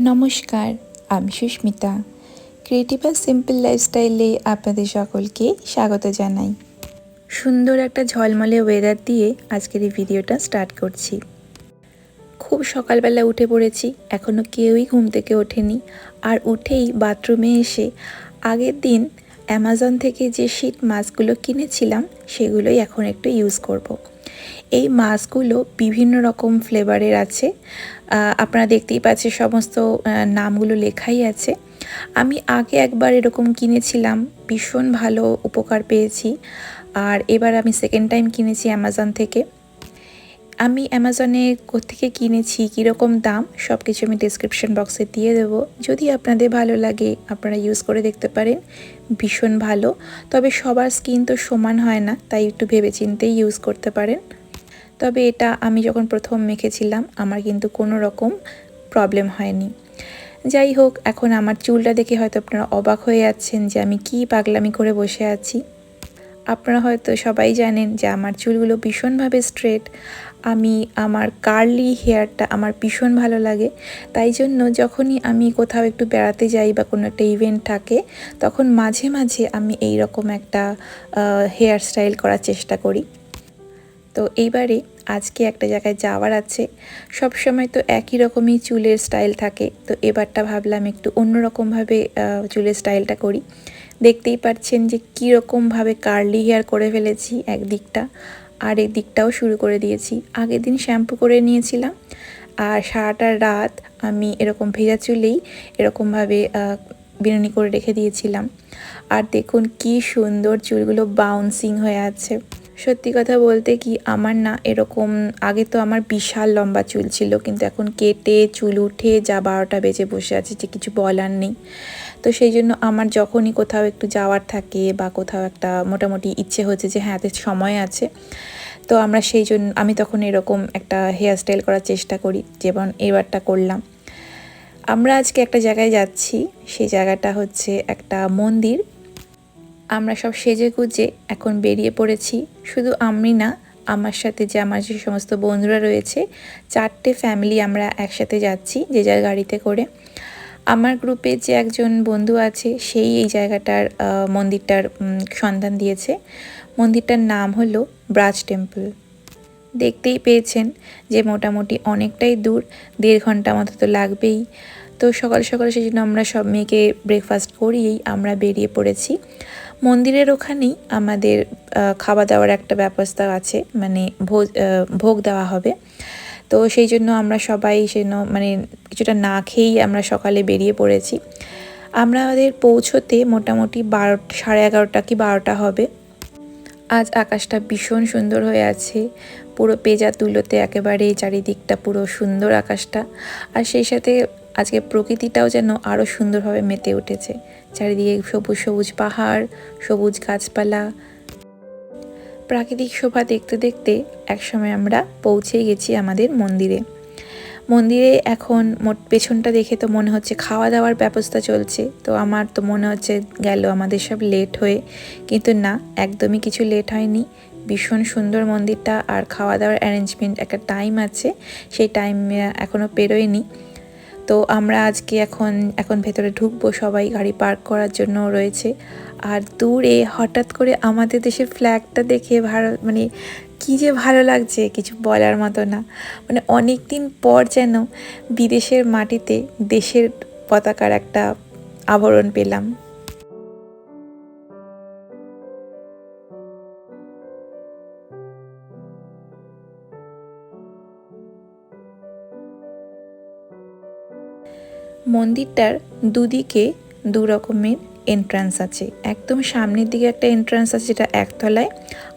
নমস্কার, আমি সুস্মিতা। ক্রিয়েটিভ আর সিম্পল লাইফস্টাইলে আপনাদের সকলকে স্বাগত জানাই। সুন্দর একটা ঝলমলে ওয়েদার দিয়ে আজকের এই ভিডিওটা স্টার্ট করছি। খুব সকালবেলা উঠে পড়েছি এখনও কেউই ঘুম থেকে ওঠেনি। আর উঠেই বাথরুমে এসে আগের দিন অ্যামাজন থেকে যে শীত মাছগুলো কিনেছিলাম, সেগুলোই এখন একটু ইউজ করব। এই মাছগুলো বিভিন্ন রকম ফ্লেভারের আছে। আপনারা দেখতেই পাচ্ছেন সমস্ত নামগুলো লেখাই আছে। আমি আগে একবার এরকম কিনেছিলাম, ভীষণ ভালো উপকার পেয়েছি। আর এবার আমি সেকেন্ড টাইম কিনেছি অ্যামাজন থেকে। আমি অ্যামাজনে কোথেকে কিনেছি, কীরকম দাম সব কিছু আমি ডিসক্রিপশন বক্সে দিয়ে দেবো। যদি আপনাদের ভালো লাগে, আপনারা ইউজ করে দেখতে পারেন। ভীষণ ভালো। তবে সবার স্কিন তো সমান হয় না, তাই একটু ভেবেচিন্তেই ইউজ করতে পারেন। তবে এটা আমি যখন প্রথম মেখেছিলাম, আমার কিন্তু কোনো রকম প্রবলেম হয়নি। যাই হোক, এখন আমার চুলটা দেখে হয়তো আপনারা অবাক হয়ে যাচ্ছেন যে আমি কি পাগলামি করে বসে আছি। আপনারা হয়তো সবাই জানেন যে আমার চুলগুলো ভীষণভাবে স্ট্রেট আমি, আমার কার্লি হেয়ারটা আমার ভীষণ ভালো লাগে। তাই জন্য যখনই আমি কোথাও একটু বেড়াতে যাই বা কোনো একটা ইভেন্ট থাকে, তখন মাঝে মাঝে আমি এই রকম একটা হেয়ার স্টাইল করার চেষ্টা করি। তো এইবারে আজকে একটা জায়গায় যাওয়ার আছে। সব সময় তো একই রকমই চুলের স্টাইল থাকে। তো এবারটা ভাবলাম একটু অন্যরকমভাবে চুলের স্টাইলটা করি। দেখতেই পাচ্ছেন যে কীরকমভাবে কার্লি হেয়ার করে ফেলেছি একদিকটা, আর দিকটাও শুরু করে দিয়েছি। আগের দিন শ্যাম্পু করে নিয়েছিলাম, আর সারাটা রাত আমি এরকম ভেজা চুলেই এরকমভাবে বিনুনি করে রেখে দিয়েছিলাম। আর দেখুন কি সুন্দর চুলগুলো বাউন্সিং হয়ে আছে। সত্যি কথা বলতে কি, আমার না এরকম, আগে তো আমার বিশাল লম্বা চুল ছিল, কিন্তু এখন কেটে চুল উঠে যা বারোটা বেজে বসে আছে যে কিছু বলার নেই। তো সেই জন্য আমার যখনই কোথাও একটু যাওয়ার থাকে বা কোথাও একটা মোটামুটি ইচ্ছে হচ্ছে যে হ্যাঁ সময় আছে, তো আমরা সেই জন্য, আমি তখন এরকম একটা হেয়ার স্টাইল করার চেষ্টা করি, যেমন এবারটা করলাম। আমরা আজকে একটা জায়গায় যাচ্ছি, সেই জায়গাটা হচ্ছে একটা মন্দির। আমরা সব সেজে গুজে এখন বেরিয়ে পড়েছি। শুধু আমি না, আমার সাথে যে আমার যে সমস্ত বন্ধুরা রয়েছে, চারটে ফ্যামিলি আমরা একসাথে যাচ্ছি যে যার গাড়িতে করে। আমার গ্রুপে যে একজন বন্ধু আছে, সেই এই জায়গাটার মন্দিরটার সন্ধান দিয়েছে। মন্দিরটার নাম হলো ব্রাজ টেম্পল। দেখতেই পেয়েছেন যে মোটামুটি অনেকটাই দূর, দেড় ঘণ্টা মতো তো লাগবেই। তো সকাল সকাল সেই জন্য আমরা সব মেয়েকে ব্রেকফাস্ট করিয়েই আমরা বেরিয়ে পড়েছি। মন্দিরের ওখানেই আমাদের খাওয়া দাওয়ার একটা ব্যবস্থা আছে মানে ভোজ ভোগ দেওয়া হবে। তো সেই জন্য আমরা সবাই সেন মানে কিছুটা না খেয়েই আমরা সকালে বেরিয়ে পড়েছি। আমরা আমাদের পৌঁছতে মোটামুটি বারো, সাড়ে এগারোটা কি বারোটা হবে। আজ আকাশটা ভীষণ সুন্দর হয়ে আছে, পুরো পেজা তুলোতে একেবারে চারিদিকটা পুরো সুন্দর আকাশটা। আর সেই সাথে আজকে প্রকৃতিটাও যেন আরও সুন্দরভাবে মেতে উঠেছে। চারিদিকে সবুজ সবুজ পাহাড়, সবুজ গাছপালা। প্রাকৃতিক শোভা দেখতে দেখতে একসময় আমরা পৌঁছে গেছি আমাদের মন্দিরে। মন্দিরে এখন মোট পেছনটা দেখে তো মনে হচ্ছে খাওয়া দাওয়ার ব্যবস্থা চলছে। তো আমার তো মনে হচ্ছে গেল আমাদের সব লেট হয়ে। কিন্তু না, একদমই কিছু লেট হয়নি। ভীষণ সুন্দর মন্দিরটা আর খাওয়া দাওয়ার অ্যারেঞ্জমেন্ট একটা টাইম আছে। সেই টাইম এখনও পেরোয়নি। তো আমরা আজকে এখন এখন ভেতরে ঢুকবো, সবাই গাড়ি পার্ক করার জন্য রয়েছে। আর দূরে হঠাৎ করে আমাদের দেশের ফ্ল্যাগটা দেখে ভারত মানে কী যে ভালো লাগছে, কিছু বলার মতো না। মানে অনেক দিন পর যেন বিদেশের মাটিতে দেশের পতাকার একটা আবরণ পেলাম। মন্দিরটার দুদিকে দু রকমের এন্ট্রান্স আছে। একদম সামনের দিকে একটা এন্ট্রান্স আছে যেটা একতলায়,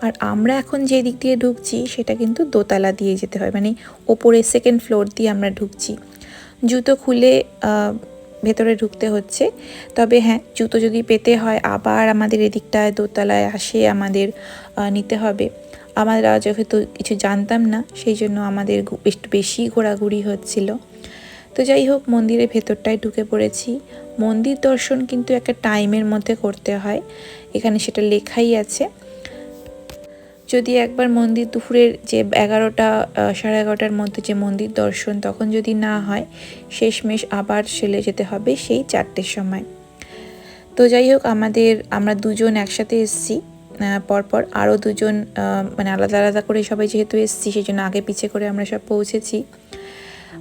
আর আমরা এখন যে দিক দিয়ে ঢুকছি সেটা কিন্তু দোতলা দিয়ে যেতে হয় মানে ওপরে সেকেন্ড ফ্লোর দিয়ে আমরা ঢুকছি। জুতো খুলে ভেতরে ঢুকতে হচ্ছে। তবে হ্যাঁ জুতো যদি পেতে হয় আবার আমাদের এদিকটায় দোতলায় আসে আমাদের নিতে হবে। আমরা যেহেতু কিছু জানতাম না, সেই জন্য আমাদের একটু বেশি ঘোরাঘুরি হচ্ছিল। তো যাই হোক, মন্দিরের ভেতরটায় ঢুকে পড়েছি। মন্দির দর্শন কিন্তু একটা টাইমের মধ্যে করতে হয়। এখানে সেটা লেখাই আছে। যদি একবার মন্দির দুপুরের যে এগারোটা সাড়ে এগারোটার মধ্যে যে মন্দির দর্শন তখন যদি না হয়, শেষমেশ আবার সেলে যেতে হবে সেই চারটের সময়। তো যাই হোক, আমাদের, আমরা দুজন একসাথে এসেছি পরপর আরও দুজন মানে আলাদা আলাদা করে সবাই যেহেতু এসেছি সেই জন্য আগে পিছিয়ে করে আমরা সব পৌঁছেছি।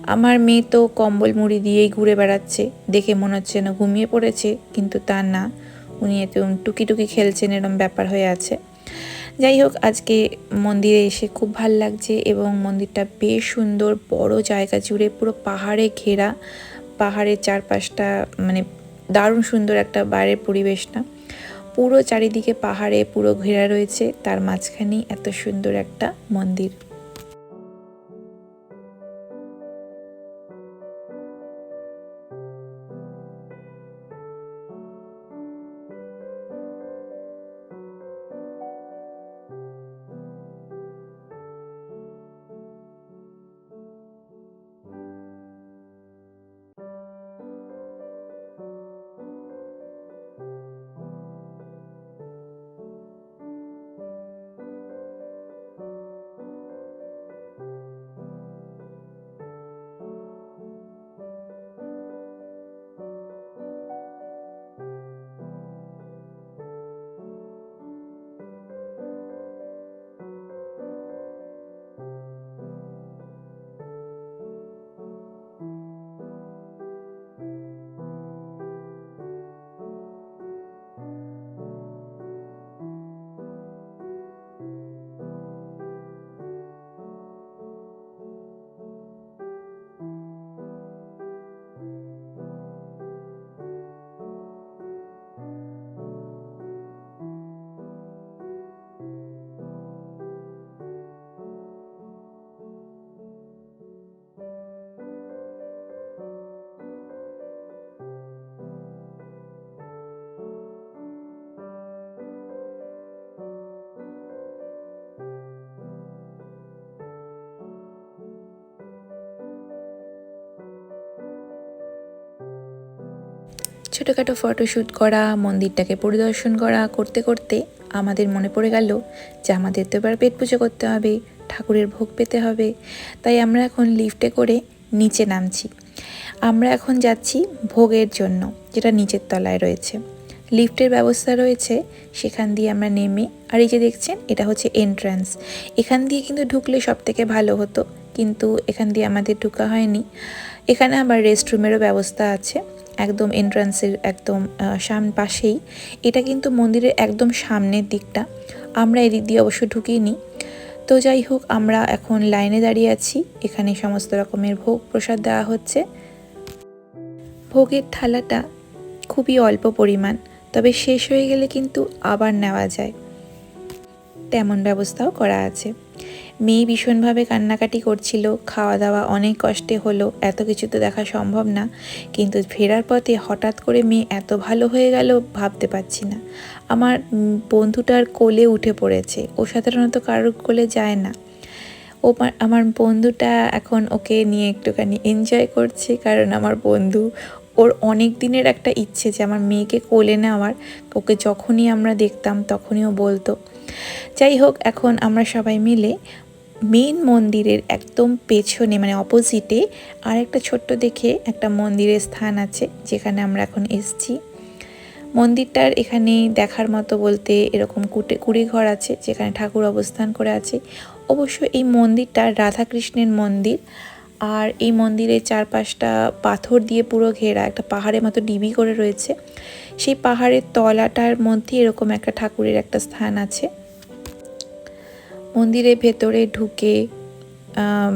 আমার মেয়ে তো কম্বল মুড়ি দিয়েই ঘুরে বেড়াচ্ছে। দেখে মনে হচ্ছে না ঘুমিয়ে পড়েছে, কিন্তু তা না। উনি এত টুকি টুকি খেলছেন এরম ব্যাপার হয়ে আছে। যাই হোক, আজকে মন্দিরে এসে খুব ভালো লাগছে এবং মন্দিরটা বেশ সুন্দর, বড় জায়গা জুড়ে পুরো পাহাড়ে ঘেরা। পাহাড়ের চারপাশটা মানে দারুণ সুন্দর একটা বাইরের পরিবেশটা পুরো চারিদিকে পাহাড়ে পুরো ঘেরা রয়েছে, তার মাঝখানেই এত সুন্দর একটা মন্দির। ছোটোখাটো ফটোশ্যুট করা, মন্দিরটাকে পরিদর্শন করা করতে করতে আমাদের মনে পড়ে গেল যে আমাদের তো এবার পেট পুজো করতে হবে, ঠাকুরের ভোগ পেতে হবে। তাই আমরা এখন লিফটে করে নিচে নামছি। আমরা এখন যাচ্ছি ভোগের জন্য, যেটা নিচের তলায় রয়েছে। লিফটের ব্যবস্থা রয়েছে, সেখান দিয়ে আমরা নেমে, আর এই যে দেখছেন, এটা হচ্ছে এন্ট্রান্স এখান দিয়ে কিন্তু ঢুকলে সব থেকে ভালো হতো, কিন্তু এখান দিয়ে আমাদের ঢুকা হয়নি। এখানে আবার রেস্টরুমেরও ব্যবস্থা আছে। একদম এন্ট্রান্সের একদম সাম, পাশেই। এটা কিন্তু মন্দিরের একদম সামনের দিকটা। আমরা এদিক দিয়ে অবশ্য নিই তো যাই হোক, আমরা এখন লাইনে দাঁড়িয়ে আছি। এখানে সমস্ত রকমের ভোগ প্রসাদ দেওয়া হচ্ছে। ভোগের থালাটা খুবই অল্প পরিমাণ, তবে শেষ হয়ে গেলে কিন্তু আবার নেওয়া যায়। তেমন ব্যবস্থাও করা আছে। মেয়ে ভীষণভাবে কান্নাকাটি করছিল খাওয়া দাওয়া অনেক কষ্টে হলো, এত কিছু তো দেখা সম্ভব না। কিন্তু ফেরার পথে হঠাৎ করে মেয়ে এত ভালো হয়ে গেল ভাবতে পারছি না। আমার বন্ধুটার কোলে উঠে পড়েছে, ও সাধারণত কারোর কোলে যায় না। ও আমার বন্ধুটা এখন ওকে নিয়ে একটুখানি এনজয় করছে, কারণ আমার বন্ধু, ওর অনেক দিনের একটা ইচ্ছে যে আমার মেয়েকে কোলে নেওয়ার। ওকে যখনই আমরা দেখতাম, তখনই ও বলতো, যাই হোক, এখন আমরা সবাই মিলে মেন মন্দিরের একদম পেছনে মানে অপোজিটে আর একটা ছোট্ট দেখে একটা মন্দিরের স্থান আছে, যেখানে আমরা এখন এসছি। মন্দিরটার এখানে দেখার মতো বলতে এরকম কুটে কুড়ি ঘর আছে, যেখানে ঠাকুর অবস্থান করে আছে। অবশ্য এই মন্দিরটা রাধাকৃষ্ণের মন্দির, আর এই মন্দিরের চারপাশটা পাথর দিয়ে পুরো ঘেরা, একটা পাহাড়ের মতো ডিবি করে রয়েছে। সেই পাহাড়ের তলাটার মধ্যে এরকম একটা ঠাকুরের একটা স্থান আছে। মন্দিরের ভেতরে ঢুকে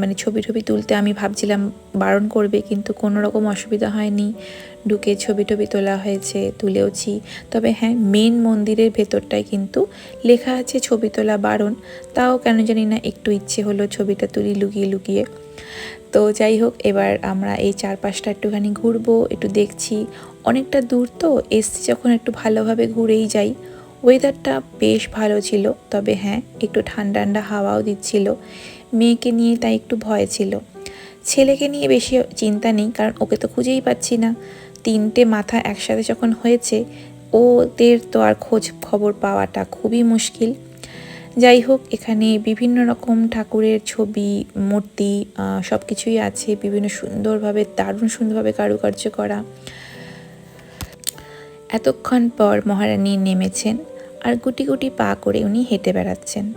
মানে ছবি টবি তুলতে আমি ভাবছিলাম বারণ করবে, কিন্তু কোনো রকম অসুবিধা হয়নি। ঢুকে ছবি টবি তোলা হয়েছে, তুলেওছি। তবে হ্যাঁ মেন মন্দিরের ভেতরটায় কিন্তু লেখা আছে ছবি তোলা বারণ। তাও কেন জানি না, একটু ইচ্ছে হলো ছবিটা তুলি লুকিয়ে লুকিয়ে। তো যাই হোক, এবার আমরা এই চারপাশটা একটুখানি ঘুরবো, একটু দেখছি। অনেকটা দূর তো, এসছি যখন একটু ভালোভাবে ঘুরেই যাই। ওয়েদারটা বেশ ভালো ছিল, তবে হ্যাঁ একটু ঠান্ডা ঠান্ডা হাওয়াও দিচ্ছিল। মেয়েকে নিয়ে তাই একটু ভয় ছিল। ছেলেকে নিয়ে বেশি চিন্তা নেই, কারণ ওকে তো খুঁজেই পাচ্ছি না। তিনটে মাথা একসাথে যখন হয়েছে, ওদের তো আর খোঁজ খবর পাওয়াটা খুবই মুশকিল। যাই হোক, এখানে বিভিন্ন রকম ঠাকুরের ছবি, মূর্তি সব কিছুই আছে। বিভিন্ন সুন্দরভাবে, দারুণ সুন্দরভাবে কারুকার্য করা। এতক্ষণ পর মহারানী নেমেছেন আর গুটি গুটি পা করে উনি হেঁটে বেড়াচ্ছেন।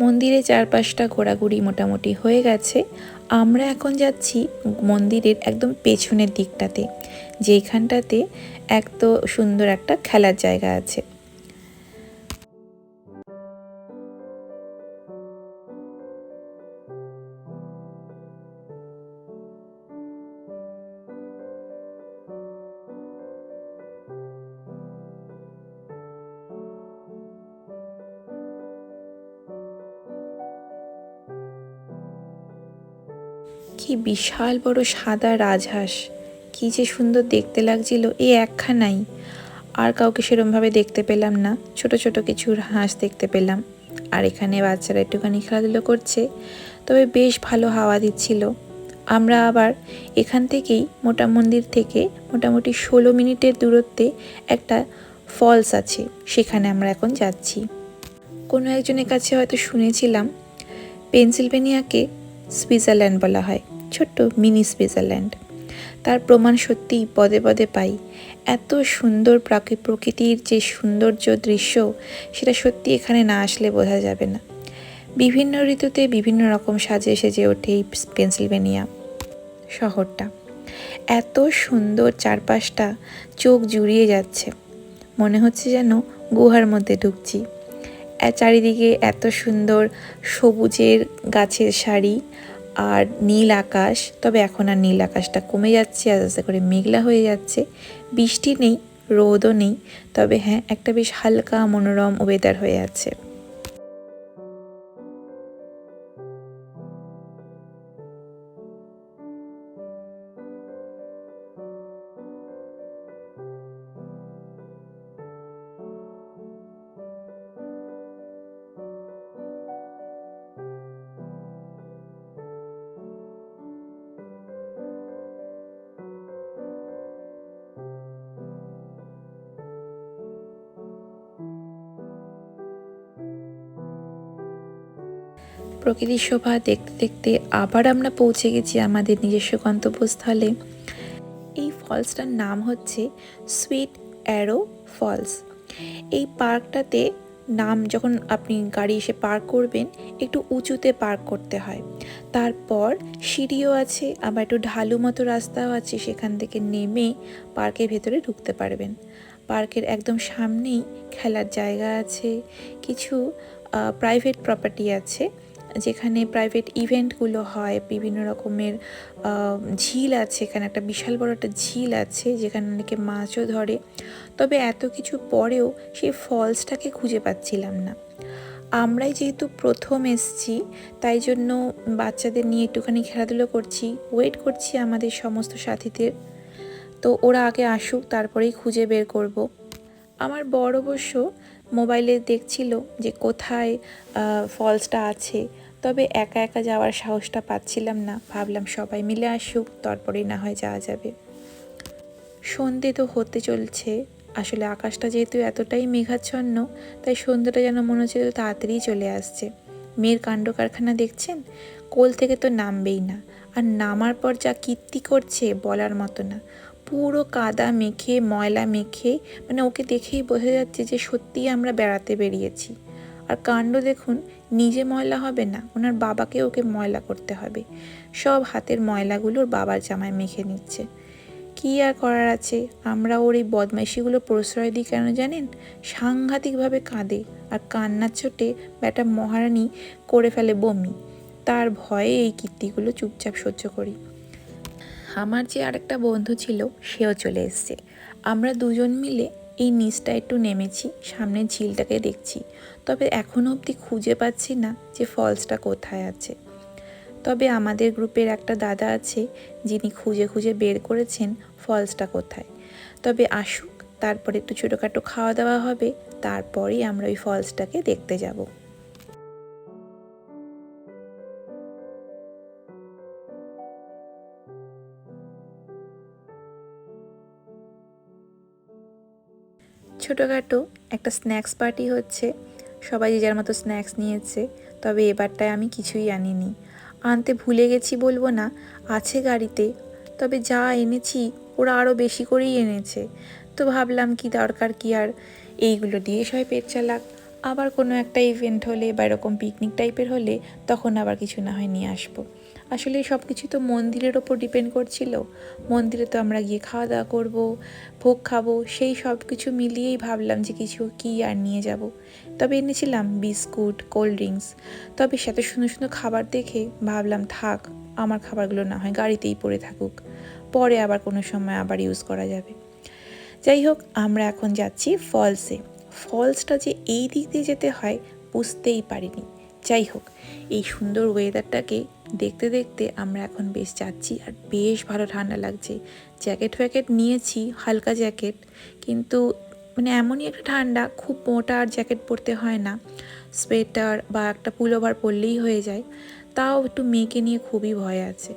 মন্দিরে চারপাশটা ঘোরাঘুরি মোটামুটি হয়ে গেছে। আমরা এখন যাচ্ছি মন্দিরের একদম পেছনের দিকটাতে যেখানটাতে এক তো সুন্দর একটা খেলার জায়গা আছে। বিশাল বড় সাদা রাজহাঁস। কি যে সুন্দর দেখতে লাগছিল এই একখানাই। আর কাউকে সেরমভাবে দেখতে পেলাম না। ছোট ছোট কিছু হাঁস দেখতে পেলাম। আর এখানে বাচ্চারা একটুখানি খেলাধুলো করছে। তবে বেশ ভালো হাওয়া দিচ্ছিল। আমরা আবার এখান থেকেই মোটা মন্দির থেকে মোটামুটি ষোলো মিনিটের দূরত্বে একটা ফলস আছে। সেখানে আমরা এখন যাচ্ছি। কোনো একজনের কাছে হয়তো শুনেছিলাম, পেনসিলভেনিয়াকে সুইজারল্যান্ড বলা হয়। ছোট্ট মিনি সুইজারল্যান্ড। তার প্রমাণ সত্যিই পদে পদে পাই। এত সুন্দর প্রকৃতির যে সৌন্দর্য দৃশ্য, সেটা সত্যি এখানে না আসলে বোঝা যাবে না। বিভিন্ন ঋতুতে বিভিন্ন রকম সাজে সেজে ওঠে এই পেন্সিলভেনিয়া শহরটা। এত সুন্দর চারপাশটা চোখ জুড়িয়ে যাচ্ছে। মনে হচ্ছে যেন গুহার মধ্যে ঢুকছি। চারিদিকে এত সুন্দর সবুজের গাছের শাড়ি আর নীল আকাশ, তবে এখন আর নীল আকাশটা কমে যাচ্ছে, আস্তে আস্তে করে মেঘলা হয়ে যাচ্ছে। বৃষ্টি নেই, রোদও নেই, তবে হ্যাঁ একটা বেশ হালকা মনোরম ওয়েদার হয়ে আছে। প্রকৃতির শোভা দেখতে দেখতে আবার আমরা পৌঁছে গেছি আমাদের নিজস্ব গন্তব্যস্থলে। এই ফলসটার নাম হচ্ছে সুইট অ্যারো ফলস। এই পার্কটাতে নাম যখন আপনি গাড়ি এসে পার্ক করবেন, একটু উঁচুতে পার্ক করতে হয়। তারপর সিঁড়িও আছে, আবার একটু ঢালু মতো রাস্তাও আছে, সেখান থেকে নেমে পার্কের ভেতরে ঢুকতে পারবেন। পার্কের একদম সামনেই খেলার জায়গা আছে, কিছু প্রাইভেট প্রপার্টি আছে। যেখানে প্রাইভেট ইভেন্টগুলো হয়, বিভিন্ন রকমের ঝিল আছে, এখানে একটা বিশাল বড় একটা ঝিল আছে, যেখানে অনেকে মাছও ধরে। তবে এত কিছু পরেও সেই ফলসটাকে খুঁজে পাচ্ছিলাম না। আমরাই যেহেতু প্রথম এসছি, তাই জন্য বাচ্চাদের নিয়ে একটুখানি খেলাধুলো করছি ওয়েট করছি আমাদের সমস্ত সাথীদের। তো ওরা আগে আসুক, তারপরেই খুঁজে বের করব। আমার বড় অবশ্য মোবাইলে দেখছিল যে কোথায় ফলসটা আছে। তবে একা একা যাওয়ার সাহসটা পাচ্ছিলাম না। ভাবলাম সবাই মিলে আসুক, তারপরেই না হয় যাওয়া যাবে। সন্ধে তো হতে চলছে। আসলে আকাশটা যেহেতু এতটাই মেঘাচ্ছন্ন, তাই সন্ধ্যাটা যেন মনে হচ্ছে তাড়াতাড়ি চলে আসছে। মেয়ের কাণ্ড কারখানা দেখছেন? কোল থেকে তো নামবেই না। আর নামার পর যা কীর্তি করছে বলার মতো না। পুরো কাদা মেখে, ময়লা মেখে মানে ওকে দেখেই বোঝা যাচ্ছে যে সত্যিই আমরা বেড়াতে বেরিয়েছি। আর কাণ্ড দেখুন নিজে ময়লা হবে না, ওনার বাবাকে ওকে ময়লা করতে হবে। সব হাতের ময়লাগুলোর বাবার জামায় মেখে নিচ্ছে। কী আর করার আছে? আমরা ওর এই বদমাইশিগুলো প্রশ্রয় দিই কেন জানেন? সাংঘাতিকভাবে কাঁদে আর কান্নার চোটে ব্যাটা মহারানী করে ফেলে বমি। তার ভয়ে এই কীর্তিগুলো চুপচাপ সহ্য করি। আমার যে আরেকটা বন্ধু ছিল, সেও চলে এসছে। আমরা দুজন মিলে এই নিচটা একটু নেমেছি সামনে ঝিলটাকে দেখছি। তবে এখনও অবধি খুঁজে পাচ্ছি না যে ফলসটা কোথায় আছে। তবে আমাদের গ্রুপের একটা দাদা আছে, যিনি খুঁজে খুঁজে বের করেছেন ফলসটা কোথায়। তবে আসুক, তারপরে একটু ছোটোখাটো খাওয়া দাওয়া হবে, তারপরেই আমরা ওই ফলসটাকে দেখতে যাব। ছোটোখাটো একটা স্ন্যাক্স পার্টি হচ্ছে। সবাই যে যার মতো স্ন্যাক্স নিয়েছে, তবে এবারটায় আমি কিছুই আনিনি। আনতে ভুলে গেছি বলব না, আছে গাড়িতে, তবে যা এনেছি ওরা আরও বেশি করেই এনেছে। তো ভাবলাম কি দরকার কি আর, এইগুলো দিয়ে সবাই পেট চালাক। আবার কোনো একটা ইভেন্ট হলে বা এরকম পিকনিক টাইপের হলে তখন আবার কিছু না হয় নিয়ে আসব। আসলে সব কিছু তো মন্দিরের ওপর ডিপেন্ড করছিল। মন্দিরে তো আমরা গিয়ে খাওয়া দাওয়া করব, ভোগ খাব, সেই সব কিছু মিলিয়েই ভাবলাম যে কিছু কী আর নিয়ে যাব। তবে এনেছিলাম বিস্কুট, কোল্ড ড্রিঙ্কস। তবে সাথে সুন্দর সুন্দর খাবার দেখে ভাবলাম, থাক, আমার খাবারগুলো না হয় গাড়িতেই পড়ে থাকুক। পরে আবার কোনো সময় আবার ইউজ করা যাবে। যাই হোক, আমরা এখন যাচ্ছি ফলসে। ফলসটা যে এই দিক দিয়ে যেতে হয়, বুঝতেই পারিনি। যাই হোক, এই সুন্দর ওয়েদারটাকে দেখতে দেখতে আমরা এখন বেশ যাচ্ছি আর বেশ ভালো ঠান্ডা লাগছে। জ্যাকেট ফ্যাকেট নিয়েছি, হালকা জ্যাকেট কিন্তু মানে এমনই একটা ঠান্ডা, খুব মোটা আর জ্যাকেট পরতে হয় না। সোয়েটার বা একটা পুলোভার পরলেই হয়ে যায়। তাও একটু মেয়েকে নিয়ে খুবই ভয় আছে।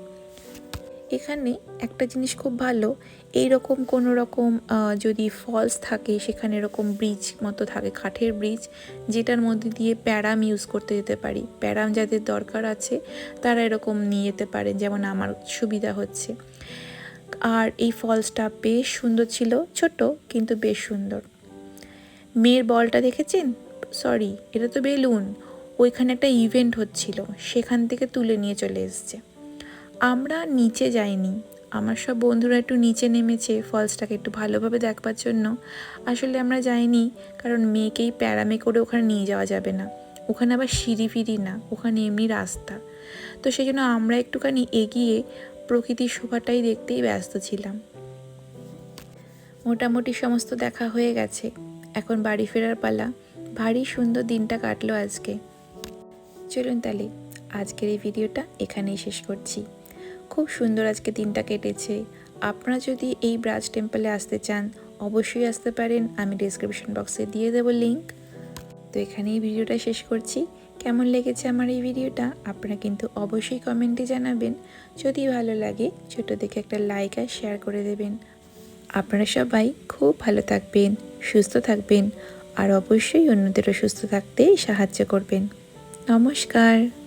এখানে একটা জিনিস খুব ভালো এই রকম কোনো রকম যদি ফলস থাকে, সেখানে এরকম ব্রিজ মতো থাকে, কাঠের ব্রিজ যেটার মধ্যে দিয়ে প্যারাম ইউজ করতে যেতে পারি। প্যারাম যাদের দরকার আছে, তারা এরকম নিয়ে যেতে পারেন, যেমন আমার সুবিধা হচ্ছে। আর এই ফলসটা বেশ সুন্দর ছিল ছোট কিন্তু বেশ সুন্দর। মেয়ের বলটা দেখেছেন? সরি এটা তো বেলুন। ওইখানে একটা ইভেন্ট হচ্ছিল, সেখান থেকে তুলে নিয়ে চলে এসছে। আমরা নিচে যাইনি। আমার সব বন্ধুরা একটু নিচে নেমেছে, ফলসটাকে একটু ভালোভাবে দেখবার জন্য। আসলে আমরা যাইনি, কারণ মেয়েকেই প্যারামে করে ওখানে নিয়ে যাওয়া যাবে না। ওখানে আবার সিঁড়ি ফিরি না, ওখানে এমনি রাস্তা। তো সেই জন্য আমরা একটুখানি এগিয়ে প্রকৃতির শোভাটাই দেখতেই ব্যস্ত ছিলাম। মোটামুটি সমস্ত দেখা হয়ে গেছে। এখন বাড়ি ফেরার পালা। ভারী সুন্দর দিনটা কাটলো আজকে। চলুন তাহলে, আজকের এই ভিডিওটা এখানেই শেষ করছি। খুব সুন্দর আজকে দিনটা কেটেছে। আপনারা যদি এই ব্রাজ টেম্পলে আসতে চান, অবশ্যই আসতে পারেন। আমি ডিসক্রিপশন বক্সে দিয়ে দেবো লিঙ্ক তো এখানেই ভিডিওটা শেষ করছি। কেমন লেগেছে আমার এই ভিডিওটা? আপনারা কিন্তু অবশ্যই কমেন্টে জানাবেন। যদি ভালো লাগে, ছোট দেখে একটা লাইক আর শেয়ার করে দেবেন। আপনারা সবাই খুব ভালো থাকবেন, সুস্থ থাকবেন, আর অবশ্যই অন্যদেরও সুস্থ থাকতে সাহায্য করবেন। নমস্কার।